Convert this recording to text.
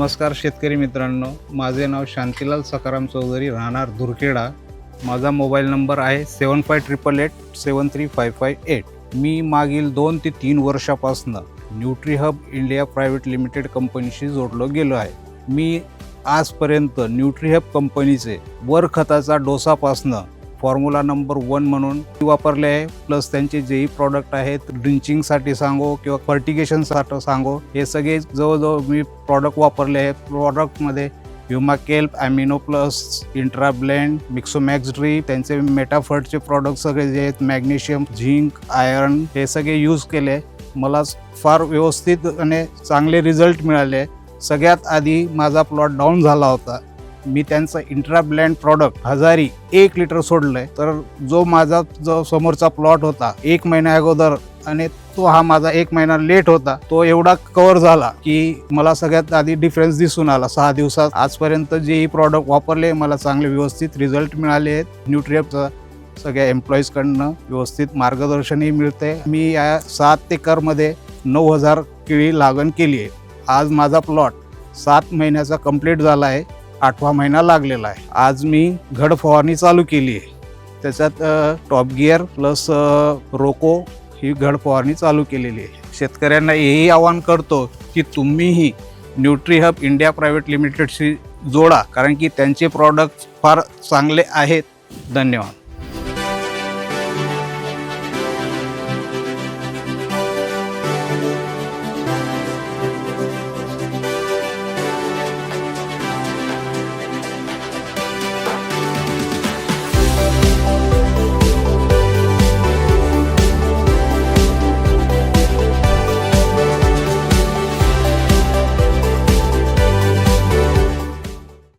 नमस्कार शेतकरी मित्रांनो. माझे नाव शांतीलाल सकाराम चौधरी राहणार धुरखेडा. माझा मोबाईल नंबर आहे seven five triple eight seven three five five eight. मी मागील दोन ते तीन वर्षापासनं न्यूट्रीहब इंडिया प्रायव्हेट लिमिटेड कंपनीशी जोडलो गेलो आहे. मी आजपर्यंत न्यूट्रीहब कंपनीचे वर खताचा डोसापासनं फॉर्म्युला नंबर वन म्हणून वापरले आहे. प्लस त्यांचे जेही प्रॉडक्ट आहेत ड्रिंचिंगसाठी सांगो किंवा फर्टिगेशनसाठी सांगो हे सगळे जवळजवळ मी प्रॉडक्ट वापरले आहेत. प्रॉडक्टमध्ये Humakelp amino plus intra blend Mixomax Dree त्यांचे मेटाफर्टचे प्रॉडक्ट सगळे जे आहेत मॅग्नेशियम झिंक आयर्न हे सगळे यूज केले मला फार व्यवस्थित आणि चांगले रिझल्ट मिळाले सगळ्यात आधी माझा प्लॉट डाऊन झाला होता. मी त्यांचं इंट्रा ब्लँड प्रॉडक्ट हजारी एक लिटर सोडलंय. तर जो माझा जो समोरचा प्लॉट होता एक महिन्या अगोदर आणि तो हा माझा एक महिना लेट होता तो एवढा कव्हर झाला की मला सगळ्यात आधी डिफरन्स दिसून आला. सहा दिवसात आजपर्यंत जेही प्रॉडक्ट वापरले मला चांगले व्यवस्थित रिझल्ट मिळाले आहेत. न्यूट्रिअपचा सगळ्या एम्प्लॉईजकडनं व्यवस्थित मार्गदर्शनही मिळते. मी या सात एकरमध्ये नऊ हजार केळी लागण केली आहे. आज माझा प्लॉट सात महिन्याचा कंप्लीट झाला आहे. आठवा महिना लागलेला आहे. आज मी घड फवारणी चालू केली आहे. त्याच्यात टॉप गिअर प्लस रोको ही घड फवारणी चालू केलेली आहे. शेतकऱ्यांना हेही आवाहन करतो की तुम्हीही न्यूट्री हब इंडिया प्रायव्हेट लिमिटेडशी जोडा कारण की त्यांचे प्रॉडक्ट फार चांगले आहेत. धन्यवाद.